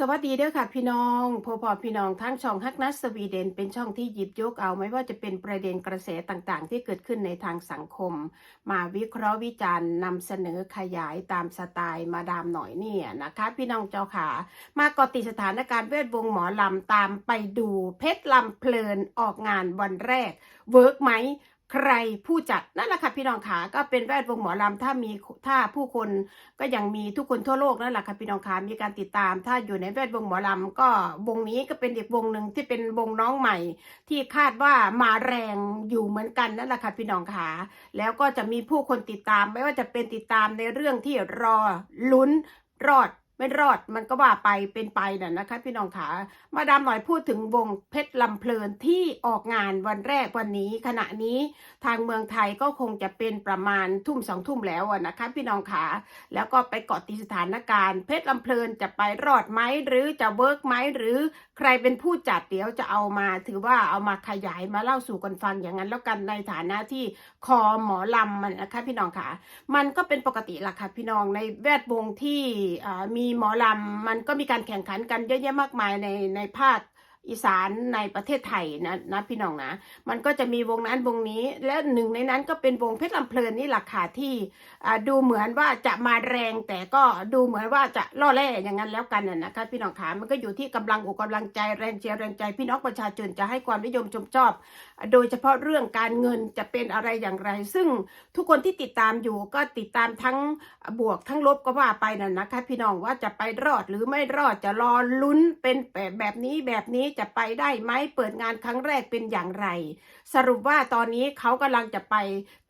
สวัสดีเด้อค่ะพี่น้องพอพอพี่น้องทั้งช่องฮักนัสสวีเดน เป็นช่องที่หยิบยกเอาไม่ว่าจะเป็นประเด็นกระแสต่างๆ ที่เกิดขึ้นในทางสังคม มาวิเคราะห์วิจารณ์นำเสนอขยายตามสไตล์มาดามหน่อยเนี่ยนะคะ พี่น้องเจ้าขา มาเกาะติดสถานการณ์เวทวงหมอลำตามไปดูเพชรลำเพลินออกงานวันแรก เวิร์กไหม ใครผู้จัดนั่นแหละค่ะพี่น้องขาก็เป็นแวดวงหมอลำถ้ามีถ้าผู้คนก็ยังมีทุกคนทั่วโลกนั่นแหละค่ะพี่น้องขามีการติดตาม ถ้าอยู่ในแวดวงหมอลำก็วงนี้ก็เป็นอีกวงหนึ่งที่เป็นวงน้องใหม่ ที่คาดว่ามาแรงอยู่เหมือนกันนั่นแหละค่ะพี่น้องขาแล้วก็จะมีผู้คนติดตาม ไม่ว่าจะเป็นติดตามในเรื่องที่รอลุ้นรอด ไม่รอดมันก็ว่าไปเป็นไปน่ะนะคะ พี่น้องขามาดามหน่อยพูดถึงวงเพชรลำเพลินที่ออกงานวันแรกวันนี้ ขณะนี้ทางเมืองไทยก็คงจะเป็นประมาณทุ่มสองทุ่มแล้วนะคะ พี่น้องขาแล้วก็ไปเกาะติดสถานการณ์ เพชรลำเพลินจะไปรอดไหมหรือจะเวิร์กไหมหรือใครเป็นผู้จัดเดี๋ยวจะเอามา ถือว่าเอามาขยายมาเล่าสู่กันฟังอย่างนั้นแล้วกันในฐานะที่คอหมอลำมันนะคะ พี่น้องขามันก็เป็นปกติละค่ะพี่น้องในแวดวงที่อ่ามีหมอลำมันก็มีการแข่งขันกันเยอะแยะมากมายในในภาค อีสานในประเทศไทยนะนะพี่น้องนะ มันก็จะมีวงนั้นวงนี้ และหนึ่งในนั้นก็เป็นวงเพชรลำเพลินนี่แหละค่ะที่ดูเหมือนว่าจะมาแรงแต่ก็ดูเหมือนว่าจะล่อแร่อย่างนั้นแล้วกันน่ะนะคะพี่น้องขามันก็อยู่ที่กำลังอกกำลังใจแรงเชียร์แรงใจ พี่น้องประชาชนจะให้ความนิยมชมชอบ โดยเฉพาะเรื่องการเงินจะเป็นอะไรอย่างไร ซึ่งทุกคนที่ติดตามอยู่ก็ติดตามทั้งบวกทั้งลบก็ว่าไปน่ะนะคะพี่น้องว่าจะไปรอดหรือไม่รอดจะรอลุ้นเป็นแบบแบบนี้แบบนี้จะไปได้ไหมเปิดงานครั้งแรกเป็นอย่างไร สรุปว่าตอนนี้เขากำลังจะไป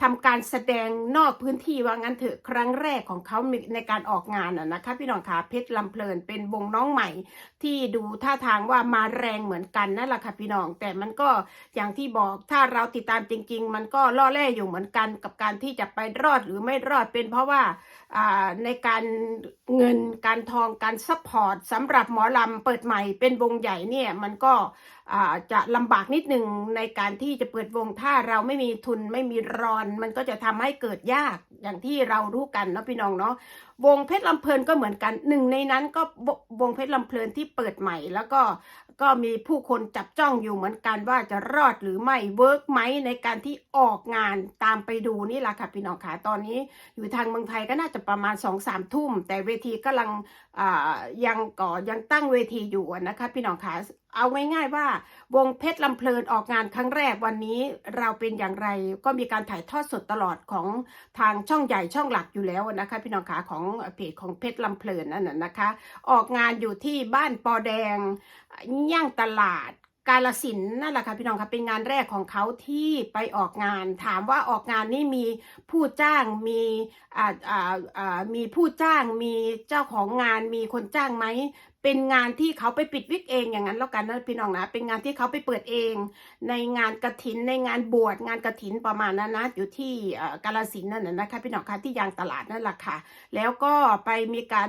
ทำการแสดงนอกพื้นที่ว่างั้นเถอะครั้งแรกของเขาในการออกงานนะนะคะ พี่น้องคะเพชรลำเพลินเป็นวงน้องใหม่ ที่ดูท่าทางว่ามาแรงเหมือนกันนั่นแหละค่ะพี่น้องแต่มันก็อย่างที่บอกถ้าเราติดตามจริง ๆ มันก็ล่อแร่อยู่เหมือนกันกับการที่จะไปรอดหรือไม่รอดเป็นเพราะว่าอ่าในการเงินการทองการซัพพอร์ตสำหรับหมอลำเปิดใหม่เป็นวงใหญ่เนี่ยมันก็จะลำบากนิดหนึ่งในการที่จะเปิดวงถ้าเราไม่มีทุนไม่มีรอน มันก็จะทำให้เกิดยากอย่างที่เรารู้กันเนาะพี่น้องเนาะวงเพชรลำเพลินก็เหมือนกันหนึ่งในนั้นก็วงเพชรลำเพลินที่เปิดใหม่ แล้วก็ก็มีผู้คนจับจ้องอยู่เหมือนกันว่าจะรอดหรือไม่เวิร์กไหมในการที่ออกงานตามไปดูนี่แหละค่ะพี่น้องขาตอนนี้ อยู่ทางเมืองไทยก็น่าจะประมาณสองสามทุ่ม แต่เวทีกำลังยังก่อยังตั้งเวทีอยู่นะคะพี่น้องขา เอาง่ายๆว่า วงเพชรลำเพลินออกงานครั้งแรกวันนี้เราเป็นอย่างไรก็มีการถ่ายทอดสดตลอดของทางช่องใหญ่ช่องหลักอยู่แล้วนะคะ พี่น้องขาของเพจของเพชรลำเพลินนั่นน่ะนะคะ ออกงานอยู่ที่บ้านปอแดงย่างตลาดกาลสินนั่นแหละค่ะพี่น้องคะเป็นงานแรกของเขาที่ไปออกงาน ถามว่าออกงานนี่มีผู้จ้างมีอ่าอ่าอ่ามีผู้จ้างมีเจ้าของงานมีคนจ้างไหม เป็นงานที่เขาไปปิดวิกเองอย่างนั้นแล้วกันนะพี่น้องนะ เป็นงานที่เขาไปเปิดเอง ในงานกระถินในงานบวชงานกระถินประมาณนั้นนะอยู่ที่กาลสินนั่นนะนะคะพี่น้องคะที่ยางตลาดนั่นแหละค่ะแล้วก็ไปมีการ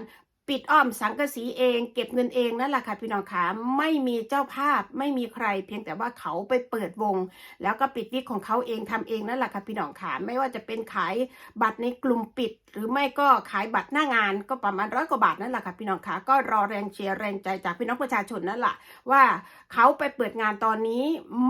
ปิดอ้อมสังกะสีเอง เก็บเงินเองนั่นแหละค่ะพี่น้องคะไม่มีเจ้าภาพไม่มีใคร เพียงแต่ว่าเขาไปเปิดวง แล้วก็ปิดวิกของเขาเองทำเองนั่นแหละค่ะพี่น้องคะไม่ว่าจะเป็นขายบัตรในกลุ่มปิด หรือไม่ก็ขายบัตรหน้างานก็ประมาณร้อยกว่าบาทนั่นแหละค่ะพี่น้องคะก็รอแรงเชียร์แรงใจจากพี่น้องประชาชนนั่นแหละว่าเขาไปเปิดงานตอนนี้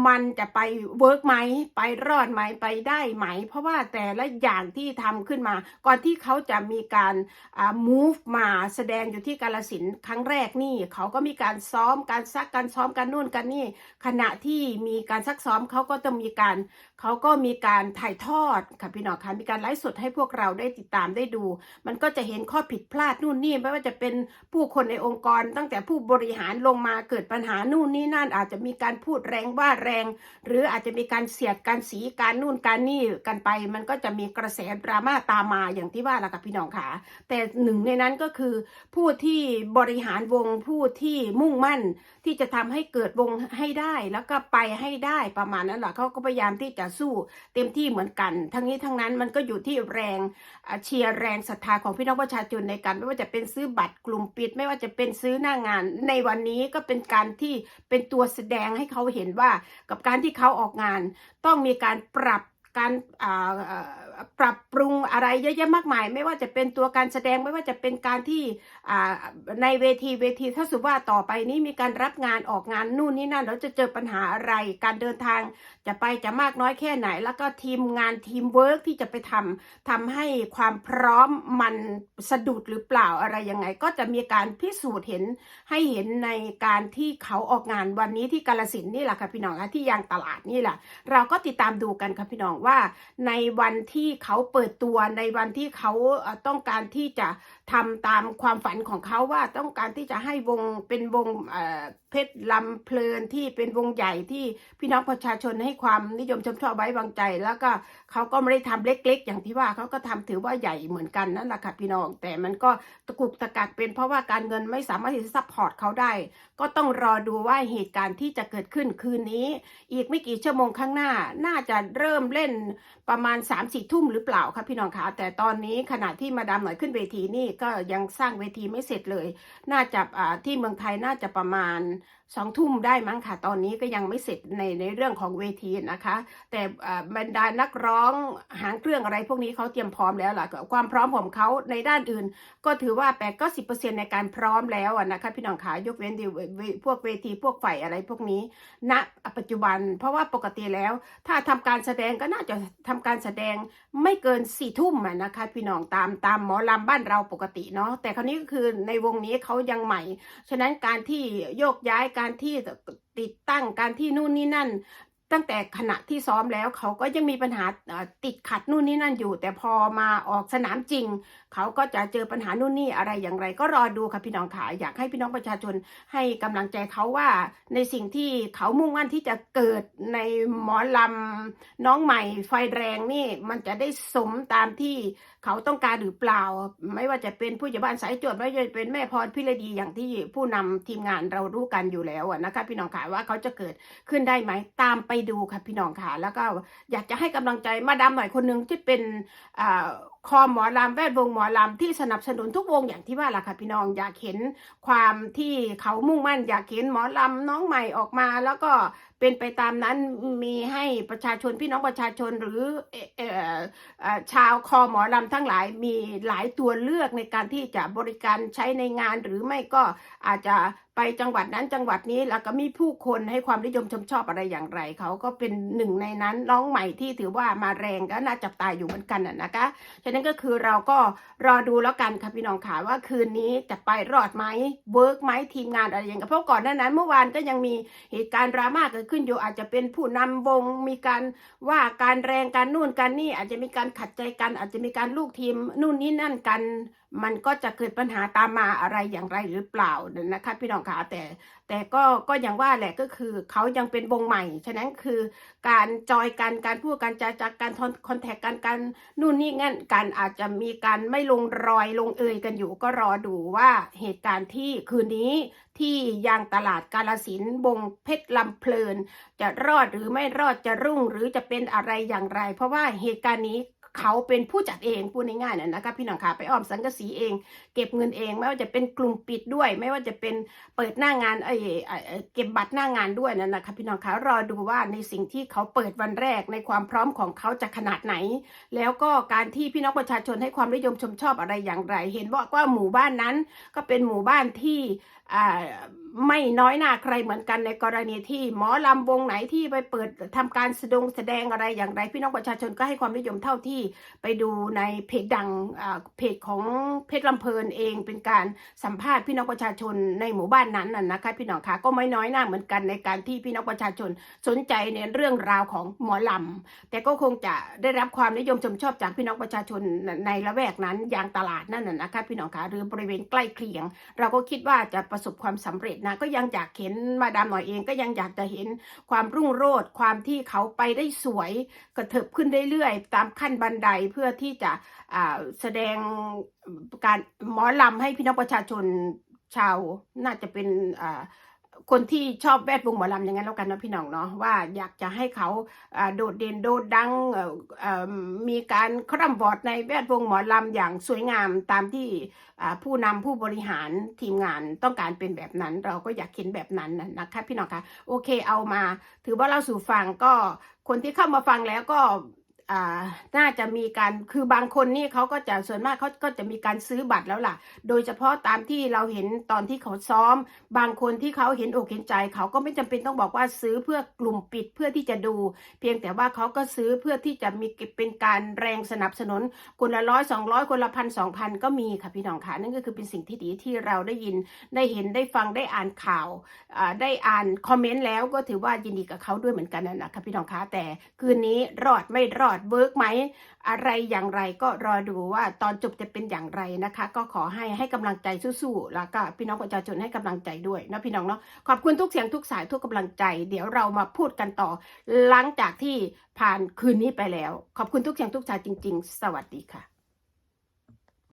มันจะไปเวิร์กไหมไปรอดไหมไปได้ไหม เพราะว่าแต่ละอย่างที่ทำขึ้นมา ก่อนที่เขาจะมีการอ่า move มาแสดงอยู่ที่กาลสินธุ์ครั้งแรกนี่ เขาก็มีการซ้อมการซักการซ้อมการนู่นกันนี่ ขณะที่มีการซักซ้อมเขาก็จะมีการเขาก็มีการถ่ายทอดค่ะพี่น้องคะมีการไลฟ์สดให้พวกเราได้ติดตามได้ดู มันก็จะเห็นข้อผิดพลาดนู่นนี่ไม่ว่าจะเป็นผู้คนในองค์กร ตั้งแต่ผู้บริหารลงมาเกิดปัญหานู่นนี่นั่น อาจจะมีการพูดแรงว่าแรง หรืออาจจะมีการเสียดการสีการนู่นการนี่กันไป มันก็จะมีกระแสดราม่าตามมาอย่างที่ว่าละค่ะพี่น้องค่ะแต่หนึ่งในนั้นก็คือผู้ที่บริหารวงผู้ที่มุ่งมั่นที่จะทำให้เกิดวงให้ได้แล้วก็ไปให้ได้ประมาณนั้นแหละเขาก็พยายามที่จะสู้เต็มที่เหมือนกัน ทั้งนี้ทั้งนั้นมันก็อยู่ที่แรงเชียร์แรงศรัทธาของพี่น้องประชาชนในการไม่ว่าจะเป็นซื้อบัตรกลุ่มปิด ไม่ว่าจะเป็นซื้อหน้างาน ในวันนี้ก็เป็นการที่เป็นตัวแสดงให้เขาเห็นว่ากับการที่เขาออกงาน ต้องมีการปรับการ ปรับปรุงอะไรเยอะแยะมากมาย ไม่ว่าจะเป็นตัวการแสดงไม่ว่าจะเป็นการที่ในเวทีเวทีถ้าสมมติว่าต่อไปนี้มีการรับงานออกงานนู่นนี่นั่นเราจะเจอปัญหาอะไร การเดินทางจะไปจะมากน้อยแค่ไหน แล้วก็ทีมงานทีมเวิร์กที่จะไปทำทำให้ความพร้อมมันสะดุดหรือเปล่าอะไรยังไง ก็จะมีการพิสูจน์เห็นให้เห็นในการที่เขาออกงานวันนี้ที่กาลสินนี่แหละค่ะพี่น้องคะที่ยางตลาดนี่แหละ เราก็ติดตามดูกันค่ะพี่น้องว่าในวันที่เขาเปิดตัวในวันที่เขาต้องการที่จะทำตามความฝันของเขาว่าต้องการที่จะให้วงเป็นวงเเพชรลำเพลินที่เป็นวงใหญ่ที่พี่น้องประชาชนให้ความนิยมชมชอบไว้วางใจ แล้วก็เขาก็ไม่ได้ทำเล็ก ๆ อย่างที่ว่าเขาก็ทำถือว่าใหญ่เหมือนกันนั่นแหละค่ะพี่น้องแต่มันก็ตะกุกตะกักเป็นเพราะว่าการเงินไม่สามารถที่จะซัพพอร์ตเขาได้ ก็ต้องรอดูว่าเหตุการณ์ที่จะเกิดขึ้นคืนนี้ อีกไม่กี่ชั่วโมงข้างหน้าน่าจะเริ่มเล่นประมาณ3ามสี่ทุ่มุ่มหรือเปล่าครับพี่น้องคะแต่ตอนนี้ขณะที่มาดามหน่อยขึ้นเวทีนี่ก็ยังสร้างเวทีไม่เสร็จเลย น่าจะอ่าที่เมืองไทยน่าจะประมาณสองทุ่มได้มั้งค่ะ ตอนนี้ก็ยังไม่เสร็จในในเรื่องของเวทีนะคะ แต่อ่าบรรดานักร้องหางเครื่องอะไรพวกนี้เขาเตรียมพร้อมแล้วล่ะความพร้อมของเขาในด้านอื่น ก็ถือว่าแปดก็สิบเปอร์เซ็นในการพร้อมแล้วนะคะพี่น้องขายกเว้นดีเวพวกเวทีพวกไฟอะไรพวกนี้ณปัจจุบัน เพราะว่าปกติแล้ว ถ้าทำการแสดงก็น่าจะทำการแสดงไม่เกินสี่ทุ่มอะนะคะพี่น้องตามตามหมอลำบ้านเราปกติเนาะแต่คราวนี้ก็คือในวงนี้เขายังใหม่ ฉะนั้นการที่โยกย้ายการที่ติดตั้งการที่นู่นนี่นั่น ตั้งแต่ขณะที่ซ้อมแล้วเขาก็ยังมีปัญหาติดขัดนู่นนี่นั่นอยู่ แต่พอมาออกสนามจริง เขาก็จะเจอปัญหานู่นนี่อะไรอย่างไร ก็รอดูค่ะพี่น้องค่ะอยากให้พี่น้องประชาชนให้กำลังใจเขาว่าในสิ่งที่เขามุ่งมั่นที่จะเกิดในหมอลำน้องใหม่ไฟแรงนี่มันจะได้สมตามที่เขาต้องการหรือเปล่า ไม่ว่าจะเป็นผู้ใหญ่บ้านสายจวดไม่ว่าจะเป็นแม่พรพิรดีอย่างที่ผู้นำทีมงานเรารู้กันอยู่แล้วนะคะ พี่น้องค่ะว่าเขาจะเกิดขึ้นได้ไหมตามไปดูค่ะพี่น้องค่ะแล้วก็อยากจะให้กำลังใจมาดามหน่อยคนหนึ่งที่เป็นอ่าคอหมอลำแวดวงหมอลำที่สนับสนุนทุกวงอย่างที่ว่าล่ะค่ะพี่น้องอยากเห็นความที่เขามุ่งมั่น อยากเห็นหมอลำน้องใหม่ออกมาแล้วก็ เป็นไปตามนั้นมีให้ประชาชนพี่น้องประชาชนหรือเออชาวคอหมอลำทั้งหลายมีหลายตัวเลือกในการที่จะบริการใช้ในงานหรือไม่ก็อาจจะ ไปจังหวัดนั้นจังหวัดนี้แล้วก็มีผู้คนให้ความนิยมชมชอบอะไรอย่างไร เขาก็เป็นหนึ่งในนั้นน้องใหม่ที่ถือว่ามาแรงก็น่าจับตาอยู่เหมือนกันน่ะนะคะฉะนั้นก็คือเราก็รอดูแล้วกันค่ะพี่น้องขาว่าคืนนี้จะไปรอดไหมเวิร์กไหมทีมงานอะไรอย่างเงี้ยเพราะก่อนหน้านั้นเมื่อวานก็ยังมีเหตุการณ์ดราม่าเกิดขึ้นอยู่อาจจะเป็นผู้นำวงมีการว่าการแรงการนู่นการนี่อาจจะมีการขัดใจกัน อาจจะมีการลูกทีมนู่นนี่นั่นกัน มันก็จะเกิดปัญหาตามมาอะไรอย่างไรหรือเปล่านะคะพี่น้องขาแต่แต่ก็ก็อย่างว่าแหละก็คือเขายังเป็นวงใหม่ ฉะนั้นคือการจอยกันการพูดกันจาจากการคอนแทคกันการนู่นนี่งั้นกันอาจจะมีการไม่ลงรอยลงเอยกันอยู่ ก็รอดูว่าเหตุการณ์ที่คืนนี้ที่ยางตลาดกาลสินธุ์วงเพชรลำเพลิน จะรอดหรือไม่รอดจะรุ่งหรือจะเป็นอะไรอย่างไร เพราะว่าเหตุการณ์นี้ เขาเป็นผู้จัดเองพูดง่ายๆนะนะคะพี่น้องค่ะไปอ้อมสังกะสีเอง เก็บเงินเอง ไม่ว่าจะเป็นกลุ่มปิดด้วย ไม่ว่าจะเป็นเปิดหน้างานเอ้เอเก็บบัตรหน้างานด้วยนั่นนะคะพี่น้องคะรอดูว่าในสิ่งที่เขาเปิดวันแรกในความพร้อมของเขาจะขนาดไหน แล้วก็การที่พี่น้องประชาชนให้ความนิยมชมชอบอะไรอย่างไร เห็นบอกว่าหมู่บ้านนั้นก็เป็นหมู่บ้านที่ ไม่น้อยหน้าใครเหมือนกันในกรณีที่หมอลำวงไหนที่ไปเปิดทำการแสดงแสดงอะไรอย่างไร พี่น้องประชาชนก็ให้ความนิยมเท่าที่ไปดูในเพจดังเพจของเพจลำเพลินเอง เป็นการสัมภาษณ์พี่น้องประชาชนในหมู่บ้านนั้นน่ะนะคะพี่น้องคะก็ไม่น้อยหน้าเหมือนกันในการที่พี่น้องประชาชนสนใจในเรื่องราวของหมอลำแต่ก็คงจะได้รับความนิยมชมชอบจากพี่น้องประชาชนในละแวกนั้นอย่างตลาดนั่นน่ะนะคะพี่น้องคะหรือบริเวณใกล้เคียง เราก็คิดว่าจะประสบความสำเร็จนะก็ยังอยากเห็นมาดามหน่อยเองก็ยังอยากจะเห็นความรุ่งโรจน์ความที่เขาไปได้สวยกระเถิบขึ้นเรื่อยๆตามขั้นบันไดเพื่อที่จะแสดงการหมอลำให้พี่น้องประชาชนชาวน่าจะเป็นอ่า คนที่ชอบแวดวงหมอลำอย่างนั้นแล้วกันนะพี่น้องเนาะว่าอยากจะให้เขาโดดเด่นโดดดังมีการคร่ำวอดในแวดวงหมอลำอย่างสวยงามตามที่ผู้นำผู้บริหารทีมงานต้องการเป็นแบบนั้น เราก็อยากเห็นแบบนั้นนะคะพี่น้องคะโอเคเอามา ถือว่าเราสู่ฟังก็คนที่เข้ามาฟังแล้วก็ น่าจะมีการคือบางคนนี่เขาก็จะส่วนมากเขาก็จะมีการซื้อบัตรแล้วล่ะ โดยเฉพาะตามที่เราเห็นตอนที่เขาซ้อม บางคนที่เขาเห็นอกเห็นใจ เขาก็ไม่จำเป็นต้องบอกว่าซื้อเพื่อกลุ่มปิดเพื่อที่จะดู เพียงแต่ว่าเขาก็ซื้อเพื่อที่จะมีเป็นการแรงสนับสนุนคนละร้อยสองร้อยคนละพันสองพันก็มีค่ะพี่น้องค่ะนั่นก็คือเป็นสิ่งที่ดีที่เราได้ยินได้เห็นได้ฟังได้อ่านข่าวได้อ่านคอมเมนต์แล้วก็ถือว่ายินดีกับเขาด้วยเหมือนกันนะค่ะพี่น้องคะแต่คืนนี้รอดไม่รอดเวิร์กไหมอะไรอย่างไรก็รอดูว่าตอนจบจะเป็นอย่างไรนะคะ ก็ขอให้ให้กำลังใจสู้ๆแล้วก็พี่น้องประชาชนให้กำลังใจด้วยนะพี่น้องเนาะขอบคุณทุกเสียงทุกสายทุกกำลังใจ เดี๋ยวเรามาพูดกันต่อ หลังจากที่ผ่านคืนนี้ไปแล้ว ขอบคุณทุกเสียงทุกสายจริง ๆ สวัสดีค่ะ